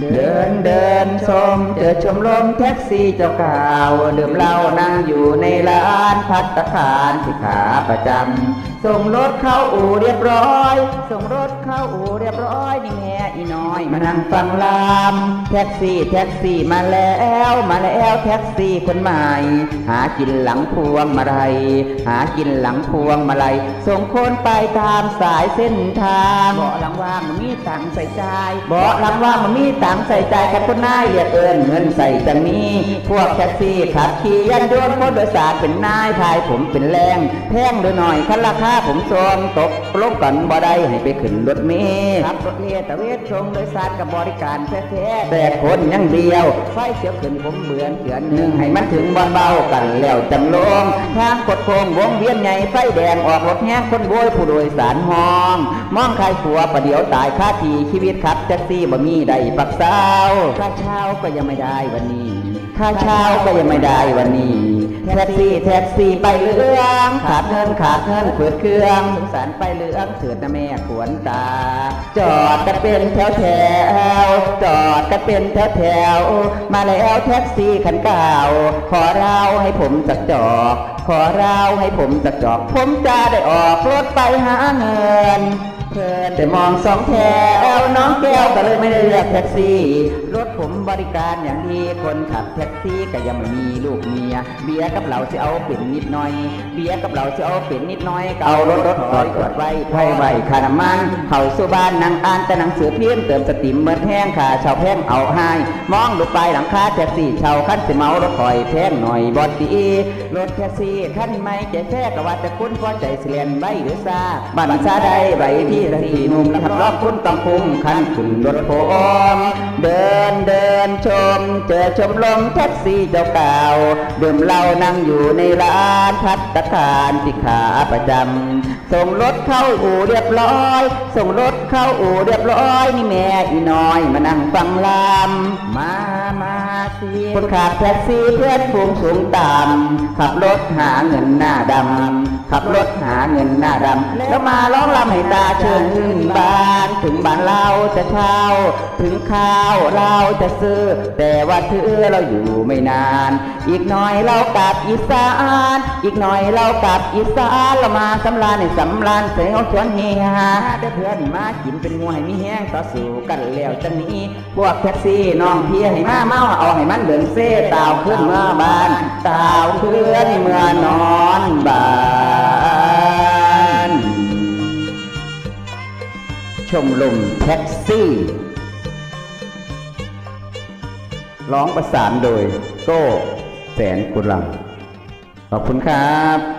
เดินเดินชมเจอชมรมแท็กซี่เจ้าเก่าดื่มเหล้านั่งอยู่ในร้านพัตตาคารที่ขาประจำส่งรถเข้าอู่เรียบร้อย ส่งรถเข้าอู่เรียบร้อยนี่แม่อีน้อย มานั่งฟังลาม แท็กซี่แท็กซี่มาแล้วมาแล้ว แท็กซี่คนใหม่ หากินหลังพวงมาลัยหากินหลังพวงมาลัยส่งคนไปตามสายเส้นทางเบาะหลังว่างมันมีตังค์ใส่ใจายเบาะหลังว่างมันมีตังค์ใส่ใจายกันคนนายเรียกเอินเงินใส่จังนี้ พวกแท็กซี่ขับขี่ยันยนต์คนโดยสารเป็นนายทายผมเป็นแรงแพงโดยหน่อยคันราคาผมทรงตกลงกันบ่ได้ให้ไปขึ้นรถเมล์ขับรถเมล์ตะเวทชงโดยสารกับบริการแท้ๆแต่คนยังเดียวไฟเสียวขึ้นผมเบือนเกือนหนึ่งให้มันถึงบอนเบากันแล้วจังลงทางกดโคงวงเวียนใหญ่ไฟแดงออกรถแห้งคนโวยผู้โดยสารห้อง มองใครขัวประเดี๋ยวตายค่าทีชีวิตขับแท็กซี่บ่มีได้ปักเศร้าค่าเช่าก็ยังไม่ได้วันนี้ค่าเช่าก็ยังไม่ได้วันนี้ แท็กซี่แท็กซี่ไปเรื่องขาดเงินขาดเงินเปิดเครื่องสงสารไปเรื่องเถิดนะแม่ขวนตา จอดกันเป็นแถวแถวจอดกันเป็นแถวแถวมาแล้วแท็กซี่คันเก่าขอเราให้ผมจักจอกขอเราให้ผมจักจอกผมจะได้ออกรถไปหาเงินเพื่อนแต่มองสองแถวน้องแก้วก็เลยไม่ได้เลือกแท็กซี่รถ ผมบริการอย่างดีคนขับแท็กซี่ก็ยังไม่มีลูกเมีย เบียร์กับเราจะเอาเป็นนิดหน่อย เบียร์กับเราจะเอาเป็นนิดหน่อยเอารถรถถอยกดไว้ไว้ไว้คาน้ำมันเข้าสู่บ้านนั่งอ่านแต่หนังสือพิมพ์เติมสติมเมิดแห้งค่าช่าแพงเอาให้มองดูไปหลังคาแท็กซี่ช่าคันสิเมารถถอยแพงหน่อยบอดดีรถแท็กซี่คันไม่ใจแท้กว่าแต่คุณพอใจเสียนใบหรือซาบันซาได้ใบที่ละสี่มุมนะครับรอบคุณต้องคุ้มคันขึ้นรถผมเดินเดินินชม เจอชมลมแท็กซี่เจ้าเก่าดื่มเหล้านั่งอยู่ในร้านพัตตาคารที่ขาประจำส่งรถเข้าอู่เรียบร้อย ส่งรถเข้าอู่เรียบร้อยนี่แม่อีน้อยมานั่งฟังลำมามาสิคนขับแท็กซี่เพื่อนฝูงสูงต่ำขับรถหาเงินหน้าดำขับรถหาเงินหน้าดำแล้วมาร้องรำให้ตาเชิญขึ้นบ้าน ถึงบ้านเราจะเช่าถึงข้าวเราจะซื้อแต่ว่าเธอเราอยู่ไม่นาน อีกหน่อยเรากลับอีสานอีกหน่อยเรากลับอีสานเรามาสำราญในสำราญเสียงชวนเฮฮาได้เพื่อนมากินเป็นมวยมีแห้งต่อสู้กันแล้วจะหนี้พวกแท็กซี่น้องเพียให้มาเมาเอาให้มันเดินเซ่ตาวขึ้นเมื่อบ้านตาวขึ้นเมื่อนอนบ้านชมรมแท็กซี่ ร้องประสานโดยโก้แสนกุลังขอบคุณครับ